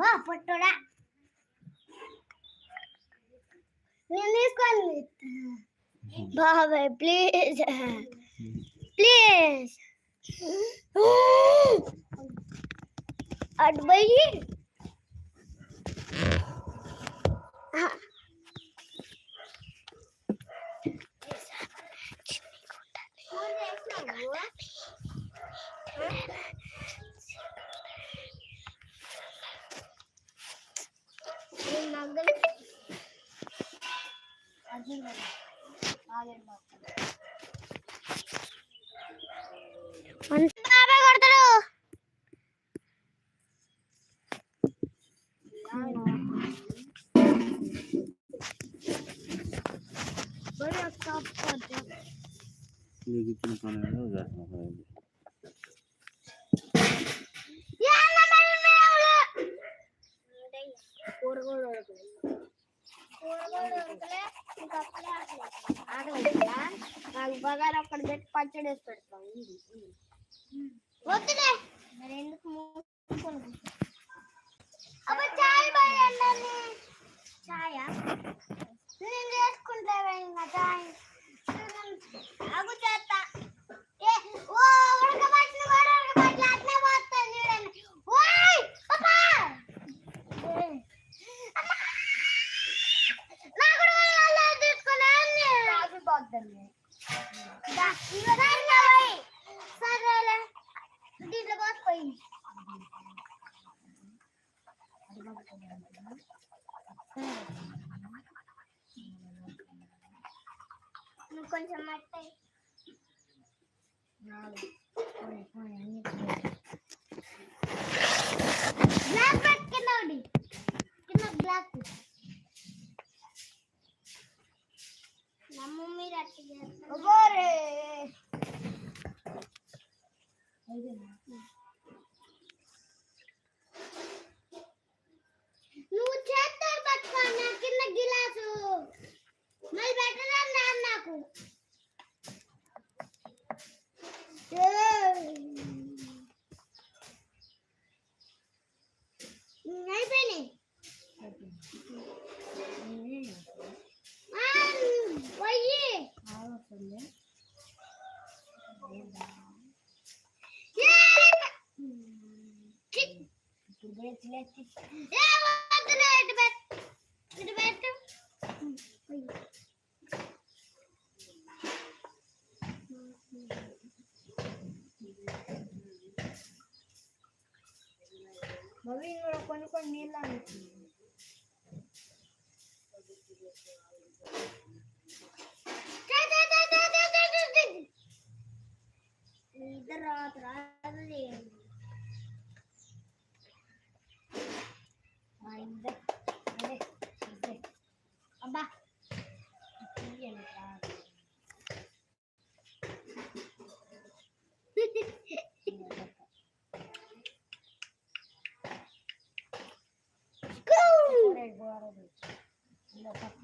బా పొట్టోడా నేను తీసుకొని బాబాయ్ ప్లీజ్ ప్లీజ్ అటు పోయి కొడతాడు నీకు ఇచ్చిన పని ఏదో చేస్తున్నాను. నాకు బగారు అక్కడ పెట్టి పచ్చడి వేసి పెడతాం వద్దులే మరి ఎందుకు చాయ్ బాయ్ నేను ఇంకా చాయ్ అగు చేస్తా ఏ ఓ ఉడకబట్టిన కొంచెం మట్టి గ్లాస్ పెట్టి కింద ఒకటి కింద గ్లాస్ నా మమ్మీ అట్లా చేస్తారు మమ్మీ కూడా కొన్ని కొన్ని నీళ్ళు అమ్ముతుంది.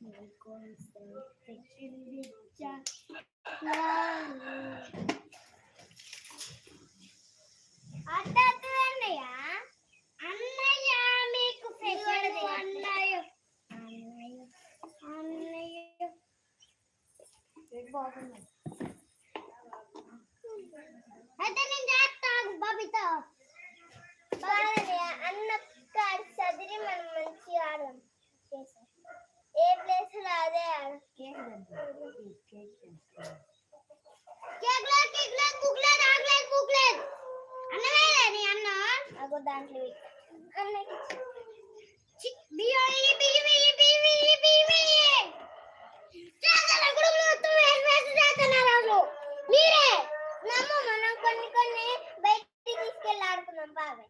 ఎక్కువ తగ్గిపోతుంది నువ్వు వచ్చి అడబెట్టువే నువ్వు అడబెట్టు అబ్బలియా అబ్బలియా ఇబ్బంది తగ్గారు నువ్వెళ్ళియా కాదు నీకోసం తెచ్చింది చా అన్నయ్య అన్నయ్య మీకు పెద్దలు అన్నయ్య? అన్నయ్య. బాగున్నాయి ఆకు లేదు కుక్ లేదు అన్నమే నీ అన్న అగో దాంట్లో పెట్టు. అన్నకి చి, బియ్యం వెయ్యి, బియ్యం వెయ్యి, బియ్యం వెయ్యి, బియ్యం వెయ్యి. చేస్తున్నారు, గుడుగులు మొత్తం వేసి వేసి చేస్తున్నారు వాళ్ళు. మీరే నమ్ము మనం కొన్ని కొన్ని బయట బాబాయ్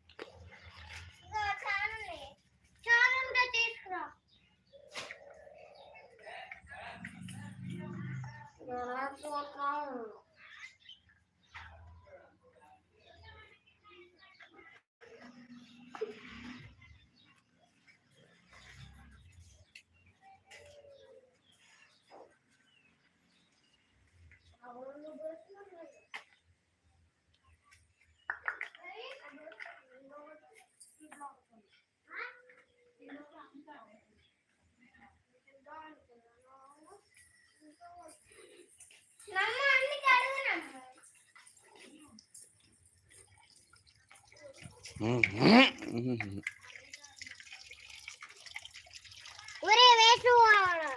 ഒരേ വേസ്റ്റ് പോവാണ്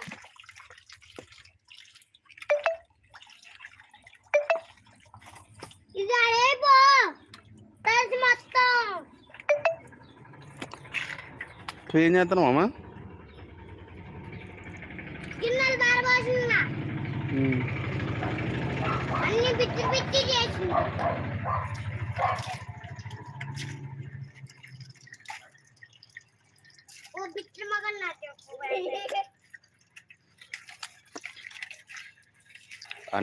ഇതാണേ പോ. മൊത്തം. ക്ലീൻ ചെയ്യാത്തണോ മാമാ?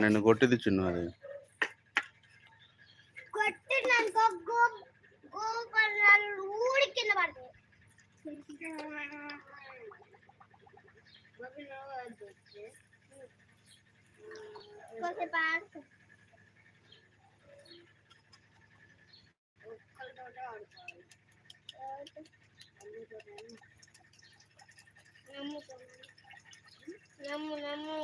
నిన్ను కొట్టిది చిన్ను అది కొట్టినాకో నమ్ము నమ్ము.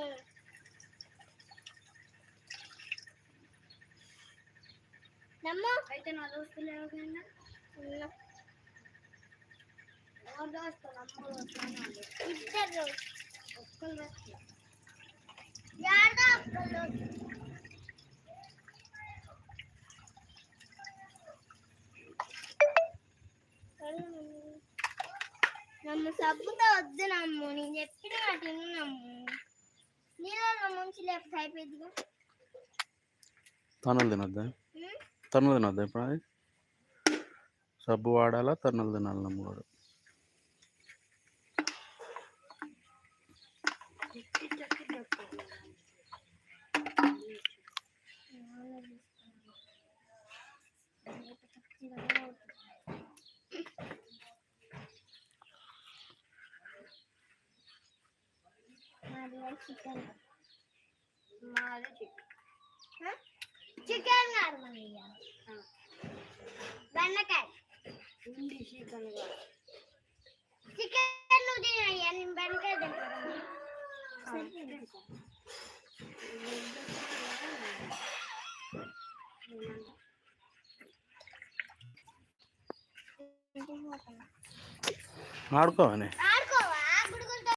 నమ్ము. అయితే నా దోస్తులు ఎవరికైనా ఇద్దరు ఒక్కరు దోస్తులు నమ్ము సబ్బుతో వద్దు నమ్ము. నేను చెప్పిన విను నమ్ము. నీళ్ళలో ముంచి లేకపోతే అయిపోయిందిగా తనులు తినొద్దా? తనులు తినొద్దా ఇప్పుడు సబ్బు వాడాలా తన్నులు తినాలి నమ్ముడు. మాది చికెన్ మాది చికెన్ చికెన్ కాదు మన బెండకాయ చికెన్ నువ్వు తినయ్యా నేను బెండకాయ తింటాను ఆడుకోవని